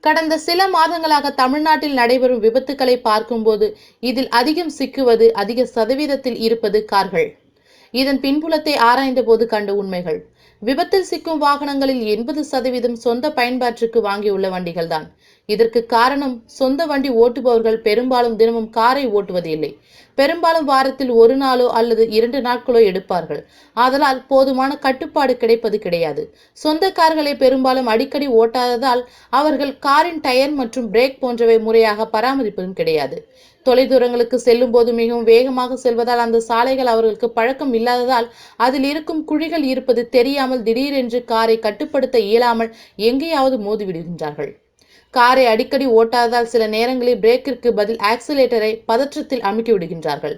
கடந்த சில மாதங்களாக தமிழ்நாட்டில் நடைபெறும் விபத்துக்களை பார்க்கும்போது இதில் அதிகம் சிக்குவது அதிக சதவீதத்தில் இருப்பது கார்கள். இதன் பின்புலத்தை ஆராய்ந்தபோது கண்ட உண்மைகள். விபத்தில் சிக்கும் வாகனங்களில் எண்பது சதவீதம் சொந்த பயன்பாட்டிற்கு வாங்கியுள்ள வண்டிகள்தான். இதற்கு காரணம் சொந்த வண்டி ஓட்டுபவர்கள் பெரும்பாலும் தினமும் காரை ஓட்டுவது இல்லை பெரும்பாலும் வாரத்தில் ஒரு நாளோ அல்லது இரண்டு நாட்களோ எடுப்பார்கள். ஆதலால் போதுமான கட்டுப்பாடு கிடைப்பது கிடையாது. சொந்த கார்களை பெரும்பாலும் அடிக்கடி ஓட்டாததால் அவர்கள் காரின் டயர் மற்றும் பிரேக் போன்றவை முறையாக பராமரிப்பதும் கிடையாது. தொலைதூரங்களுக்கு செல்லும் போது மிகவும் வேகமாக செல்வதால் அந்த சாலைகள் அவர்களுக்கு பழக்கம் இல்லாததால் அதில் இருக்கும் குழிகள் இருப்பது தெரியாமல் திடீரென்று காரை கட்டுப்படுத்த இயலாமல் எங்கேயாவது மோதிவிடுகின்றார்கள். காரை அடிக்கடி ஓட்டாததால் சில நேரங்களில் பிரேக்கிற்கு பதில் ஆக்சிலேட்டரை பதற்றத்தில் அமுக்கி விடுகின்றார்கள்.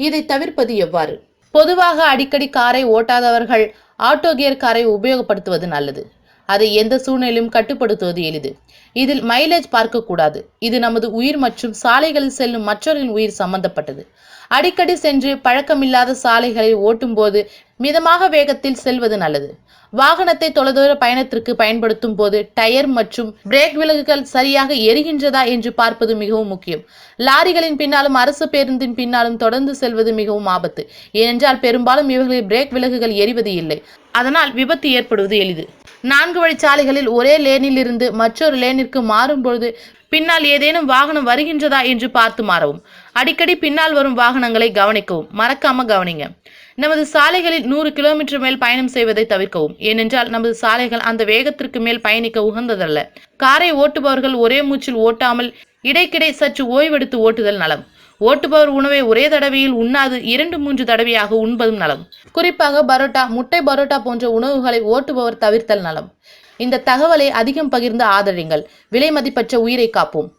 இதை தவிர்ப்பது எவ்வாறு? பொதுவாக அடிக்கடி காரை ஓட்டாதவர்கள் ஆட்டோ கியர் காரை உபயோகப்படுத்துவது நல்லது. அதை எந்த சூழ்நிலையிலும் கட்டுப்படுத்துவது எளிது. இதில் மைலேஜ் பார்க்கக்கூடாது. இது நமது உயிர் மற்றும் சாலைகளில் செல்லும் மற்றவர்களின் உயிர் சம்பந்தப்பட்டது. அடிக்கடி சென்று பழக்கமில்லாத சாலைகளில் ஓட்டும்போது மிதமாக வேகத்தில் செல்வது நல்லது. வாகனத்தை தொலைதூர பயணத்திற்கு பயன்படுத்தும் போது டயர் மற்றும் பிரேக் விலகுகள் சரியாக எரிகின்றதா என்று பார்ப்பது மிகவும் முக்கியம். லாரிகளின் பின்னாலும் அரசு பேருந்தின் பின்னாலும் தொடர்ந்து செல்வது மிகவும் ஆபத்து. ஏனென்றால் பெரும்பாலும் இவர்களில் பிரேக் விலகுகள் எரிவது இல்லை. அதனால் விபத்து ஏற்படுவது எளிது. நான்கு வழிச்சாலைகளில் ஒரே லேனில் இருந்து மற்றொரு லேனிற்கு மாறும் பொழுது பின்னால் ஏதேனும் வாகனம் வருகின்றதா என்று பார்த்து மாறவும். அடிக்கடி பின்னால் வரும் வாகனங்களை கவனிக்கவும். மறக்காம கவனிங்க. நமது சாலைகளில் நூறு கிலோமீட்டர் மேல் பயணம் செய்வதை தவிர்க்கவும். ஏனென்றால் நமது சாலைகள் அந்த வேகத்திற்கு மேல் பயணிக்க உகந்ததல்ல. காரை ஓட்டுபவர்கள் ஒரே மூச்சில் ஓட்டாமல் இடைக்கிடை சற்று ஓய்வெடுத்து ஓட்டுதல் நலம். ஓட்டுபவர் உணவை ஒரே தடவையில் உண்ணாது இரண்டு மூன்று தடவையாக உண்பதும் நலம். குறிப்பாக பரோட்டா முட்டை பரோட்டா போன்ற உணவுகளை ஓட்டுபவர் தவிர்த்தல் நலம். இந்த தகவலை அதிகம் பகிர்ந்து ஆதரிங்கள். விலை மதிப்பற்ற உயிரை காப்போம்.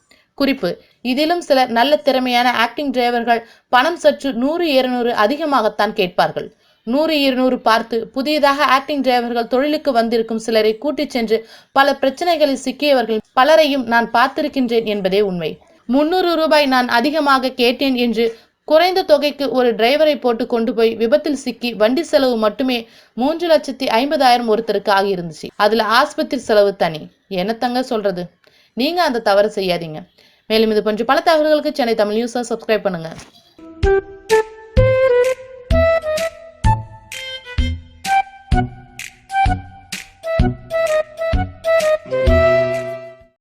குறிப்பு. இதிலும் சில நல்ல திறமையான ஆக்டிங் டிரைவர்கள் பணம் சற்று நூறு இருநூறு அதிகமாகத்தான் கேட்பார்கள். நூறு இருநூறு பார்த்து புதியதாக ஆக்டிங் டிரைவர்கள் தொழிலுக்கு வந்திருக்கும் சிலரை கூட்டிச் சென்று பல பிரச்சனைகளில் சிக்கியவர்கள் பலரையும் நான் பார்த்திருக்கின்றேன் என்பதே உண்மை. முன்னூறு ரூபாய் நான் அதிகமாக கேட்டேன் என்று குறைந்த தொகைக்கு ஒரு டிரைவரை போட்டு கொண்டு போய் விபத்தில் சிக்கி வண்டி செலவு மட்டுமே மூன்று லட்சத்தி ஐம்பதாயிரம் ஒருத்தருக்கு ஆகியிருந்துச்சு. அதுல ஆஸ்பத்திரி செலவு தனி. என்னத்தங்க சொல்றது? நீங்க அந்த தவறு செய்யாதீங்க. மேலும் இது போன்ற பல தகவல்களுக்கு சென்னை தமிழ் நியூஸை சப்ஸ்கிரைப் பண்ணுங்க.